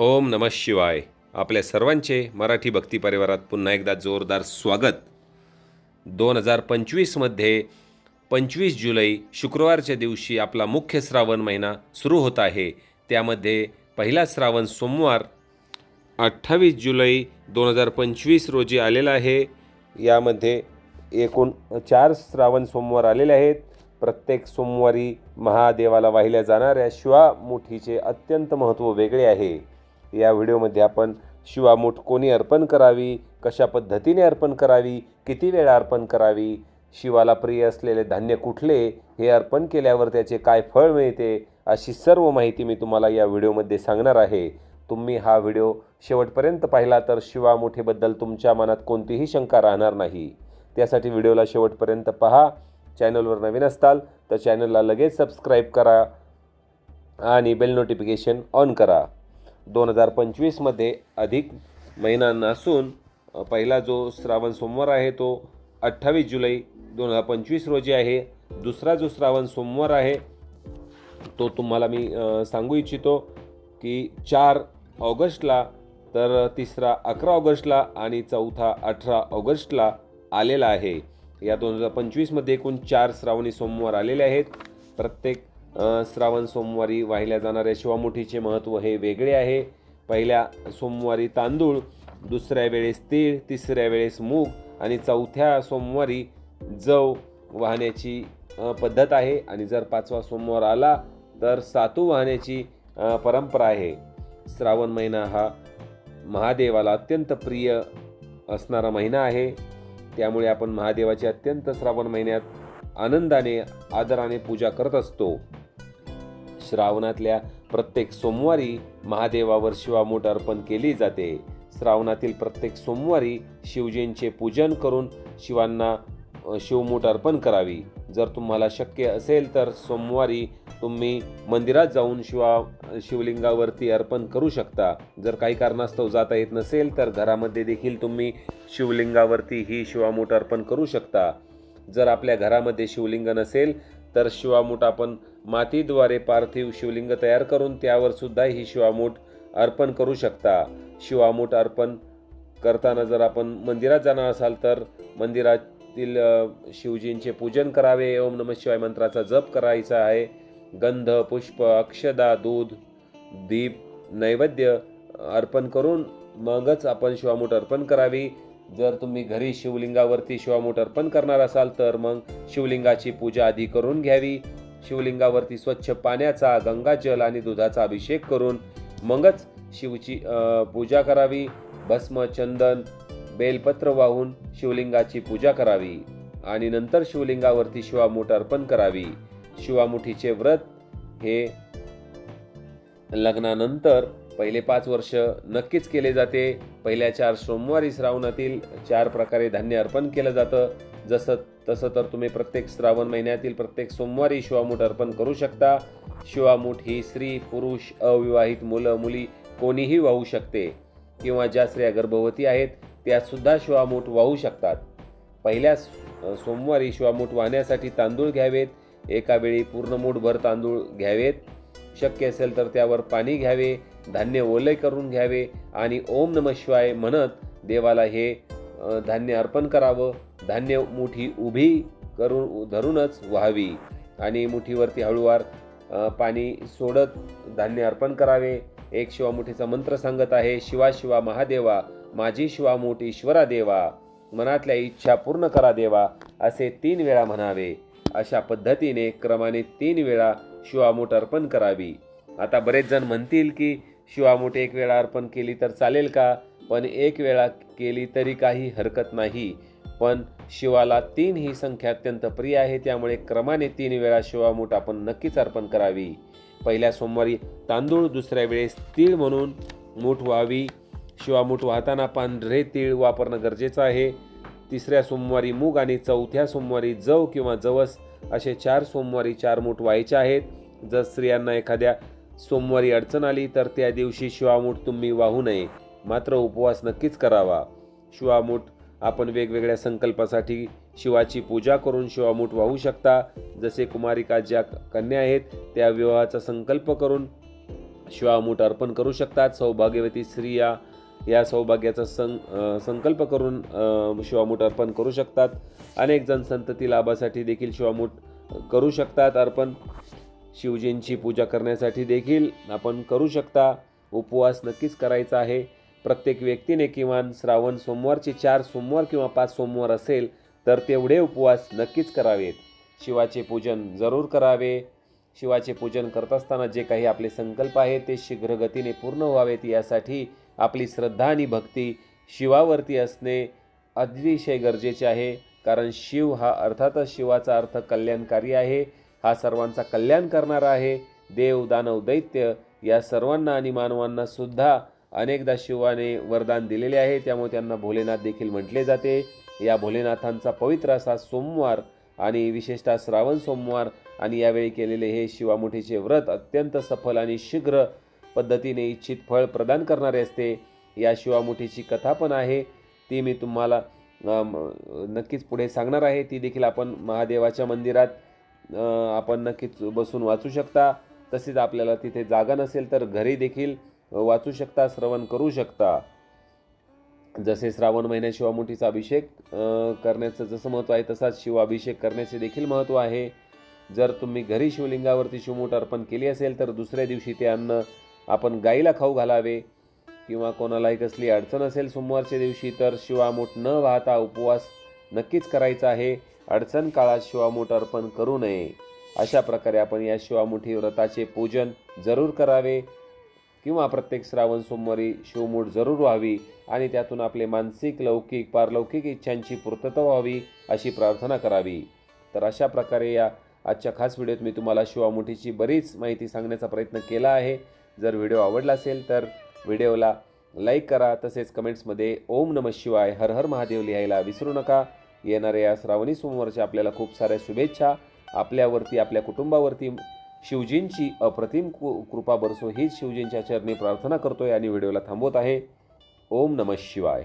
ओम नम शिवाय. आपल्या सर्वांचे मराठी भक्ती परिवारात पुन्हा एकदा जोरदार स्वागत. दोन हजार पंचवीसमध्ये पंचवीस जुलै शुक्रवारच्या दिवशी आपला मुख्य श्रावण महिना सुरू होत आहे. त्यामध्ये पहिला श्रावण सोमवार अठ्ठावीस जुलै दोन हजार पंचवीस रोजी आलेला आहे. यामध्ये एकूण चार श्रावण सोमवार आलेले आहेत. प्रत्येक सोमवारी महादेवाला वाहिल्या जाणाऱ्या शिवामुठीचे अत्यंत महत्त्व वेगळे आहे. या व्हिडिओमध्ये आपण शिवामूठ कोणी अर्पण करावी? कशा पद्धतीने अर्पण करावी? किती वेळा अर्पण करावी? शिवाला प्रिय असलेले धान्य कुठले? हे अर्पण केल्यावर त्याचे काय फळ मिळते? अशी सर्व माहिती मी तुम्हाला या व्हिडिओमध्ये सांगणार आहे. तुम्ही हा व्हिडिओ शेवटपर्यंत पाहिला तर शिवामुठीबद्दल तुमच्या मनात कोणतीही शंका राहणार नाही. त्यासाठी व्हिडिओला शेवटपर्यंत पहा. चॅनलवर नवीन असताल तर चॅनलला लगेच सबस्क्राईब करा आणि बेल नोटिफिकेशन ऑन करा. दोन हजार पंचवीसमध्ये अधिक महिना नसून पहिला जो श्रावण सोमवार आहे तो अठ्ठावीस जुलै दोन हजार पंचवीस रोजी आहे. दुसरा जो श्रावण सोमवार आहे तो तुम्हाला मी सांगू इच्छितो की चार ऑगस्टला तर तिसरा अकरा ऑगस्टला आणि चौथा अठरा ऑगस्टला आलेला आहे. या दोन हजार पंचवीसमध्ये एकूण चार श्रावणी सोमवार आलेले आहेत. प्रत्येक श्रावण सोमवारी वाहिल्या जाणाऱ्या शिवामुठीचे महत्त्व हे वेगळे आहे. पहिल्या सोमवारी तांदूळ दुसऱ्या वेळेस तीळ तिसऱ्या वेळेस मूग आणि चौथ्या सोमवारी जव वाहण्याची पद्धत आहे. आणि जर पाचवा सोमवार आला तर सातू वाहण्याची परंपरा आहे. श्रावण महिना हा महादेवाला अत्यंत प्रिय असणारा महिना आहे. त्यामुळे आपण महादेवाची अत्यंत श्रावण महिन्यात आनंदाने आदराने पूजा करत असतो. श्रावणातल्या प्रत्येक सोमवारी महादेवावर शिवामूठ अर्पण केली जाते. श्रावणातील प्रत्येक सोमवारी शिवजींचे पूजन करून शिवांना अ, शिवमूठ अर्पण करावी. जर तुम्हाला शक्य असेल तर सोमवारी तुम्ही मंदिरात जाऊन शिवा शिवलिंगावरती अर्पण करू शकता. जर काही कारणास्तव जाता येत नसेल तर घरामध्ये देखील तुम्ही शिवलिंगावरती ही शिवामूठ अर्पण करू शकता. जर आपल्या घरामध्ये शिवलिंग नसेल तर शिवामूठ आपण मातीद्वारे पार्थिव शिवलिंग तयार करून त्यावर सुद्धा ही शिवामूठ अर्पण करू शकता. शिवामूठ अर्पण करताना जर आपण मंदिरात जाणार असाल तर मंदिरातील शिवजींचे पूजन करावे. ओम नम शिवाय मंत्राचा जप करायचा आहे. गंध पुष्प अक्षदा दूध दीप नैवेद्य अर्पण करून मगच आपण शिवामूठ अर्पण करावी. जर तुम्ही घरी शिवलिंगावरती शिवामूठ अर्पण करणार असाल तर मग शिवलिंगाची पूजा आधी करून घ्यावी. शिवलिंगावरती स्वच्छ पाण्याचा गंगाजल आणि दुधाचा अभिषेक करून मगच शिवची पूजा करावी. भस्म चंदन बेलपत्र वाहून शिवलिंगाची पूजा करावी आणि नंतर शिवलिंगावरती शिवामूठ अर्पण करावी. शिवामुठीचे व्रत हे लग्नानंतर पहिले पाच वर्ष नक्कीच केले जाते. पहिल्या चार सोमवारी श्रावणातील चार प्रकारे धान्य अर्पण केलं जातं. जसं तसं तर तुम्ही प्रत्येक श्रावण महिन्यातील प्रत्येक सोमवारी शिवामूठ अर्पण करू शकता. शिवामूठ ही स्त्री पुरुष अविवाहित मुलं मुली कोणीही वाहू शकते किंवा ज्या स्त्रिया गर्भवती आहेत त्यासुद्धा शिवामूठ वाहू शकतात. पहिल्या सोमवारी शिवामूठ वाहण्यासाठी तांदूळ घ्यावेत. एका वेळी पूर्ण मूठभर तांदूळ घ्यावेत. शक्य असेल तर त्यावर पाणी घ्यावे. धान्य ओले करून घ्यावे आणि ओम नम शिवाय म्हणत देवाला हे धान्य अर्पण करावं. धान्य मुठी उभी करून धरूनच व्हावी. आणि मुठीवरती हळूवार पाणी सोडत धान्य अर्पण करावे. एक शिवामुठीचा मंत्र सांगत आहे शिवा शिवा महादेवा माझी शिवामूठ ईश्वरा देवा मनातल्या इच्छा पूर्ण करा देवा असे तीन वेळा म्हणावे. अशा पद्धतीने क्रमाने तीन वेळा शिवामूठ अर्पण करावी. आता बरेच जण म्हणतील की शिवामूठ एक वेळा अर्पण केली तर चालेल का? पण एक वेळा केली तरी काही हरकत नाही. पण शिवाला तीन ही संख्या अत्यंत प्रिय आहे त्यामुळे क्रमाने तीन वेळा शिवामूठ आपण नक्कीच अर्पण करावी. पहिल्या सोमवारी तांदूळ दुसऱ्या वेळेस तीळ म्हणून मूठ व्हावी. शिवामूठ वाहताना पांढरे तीळ वापरणं गरजेचं आहे. तिसऱ्या सोमवारी मूग आणि चौथ्या सोमवारी जव किंवा जवस असे चार सोमवारी चार मूठ व्हायचे आहेत. जर स्त्रियांना एखाद्या सोमवारी अडचण आली तर त्या दिवशी शिवामूठ तुम्ही वाहू नये. मात्र उपवास नक्कीच करावा. शिवामूठ आपण वेगवेगळ्या संकल्पासाठी शिवाची पूजा करून शिवामूठ वाहू शकता. जसे कुमारिका ज्या कन्या आहेत त्या विवाहाचा संकल्प करून शिवामूठ अर्पण करू शकतात. सौभाग्यवती स्त्रिया या सौभाग्याचा सं संकल्प करून शिवामूठ अर्पण करू शकतात. अनेक जण संतती लाभासाठी देखील शिवामूठ करू शकतात. अर्पण शिवजींची पूजा करण्यासाठी देखील आपण करू शकता. उपवास नक्कीच करायचा आहे. प्रत्येक व्यक्तीने किमान श्रावण सोमवारचे चार सोमवार किंवा पाच सोमवार असेल तर तेवढे उपवास नक्कीच करावेत. शिवाचे पूजन जरूर करावे. शिवाचे पूजन करत असताना जे काही आपले संकल्प आहेत ते शीघ्रगतीने पूर्ण व्हावेत. यासाठी आपली श्रद्धा आणि भक्ती शिवावरती असणे अतिशय गरजेचे आहे. कारण शिव हा अर्थातच शिवाचा अर्थ कल्याणकारी आहे. हा सर्वांचा कल्याण करणारा आहे. देव दानव दैत्य या सर्वांना आणि मानवांना सुद्धा अनेकदा शिवाने वरदान दिलेले आहे. त्यामुळे त्यांना भोलेनाथ देखील म्हटले जाते. या भोलेनाथांचा पवित्र असा सोमवार आणि विशेषतः श्रावण सोमवार आणि यावेळी केलेले हे शिवामुठीचे व्रत अत्यंत सफल आणि शीघ्र पद्धतीने इच्छित फळ प्रदान करणारे असते. या शिवामुठीची कथा पण आहे. ती मी तुम्हाला नक्कीच पुढे सांगणार आहे. ती देखील आपण महादेवाच्या मंदिरात आपण नक्कीच बसून वाचू शकता. तसेच आपल्याला तिथे जागा नसेल तर घरी देखील वाचू शकता श्रवण करू शकता. जसे श्रावण महिन्यात शिवामुठीचा अभिषेक करण्याचं जसं महत्त्व आहे तसाच शिवाभिषेक करण्याचे देखील महत्त्व आहे. जर तुम्ही घरी शिवलिंगावरती शिवमूठ अर्पण केली असेल तर दुसऱ्या दिवशी ते अन्न आपण गाईला खाऊ घालावे. किंवा कोणालाही कसली अडचण असेल सोमवारच्या दिवशी तर शिवामूठ न वाहता उपवास नक्कीच करायचा आहे. अडचण काळात शिवामूठ अर्पण करू नये. अशा प्रकारे आपण या शिवामुठी व्रताचे पूजन जरूर करावे किंवा प्रत्येक श्रावण सोमवारी शिवमूठ जरूर व्हावी आणि त्यातून आपले मानसिक लौकिक पारलौकिक इच्छांची पूर्तता व्हावी अशी प्रार्थना करावी. तर अशा प्रकारे या आजच्या खास व्हिडिओत मी तुम्हाला शिवामुठीची बरीच माहिती सांगण्याचा प्रयत्न केला आहे. जर व्हिडिओ आवडला असेल तर व्हिडिओला लाईक करा तसेच कमेंट्समध्ये ओम नम शिवाय हर हर महादेव लिहायला विसरू नका. येणाऱ्या या श्रावणी सोमवारच्या आपल्याला खूप साऱ्या शुभेच्छा. आपल्यावरती आपल्या कुटुंबावरती शिवजींची अप्रतिम कृपा बरसो. हीच शिवजींच्या चरणी प्रार्थना करतोय आणि व्हिडिओला थांबवत आहे. ओम नमः शिवाय.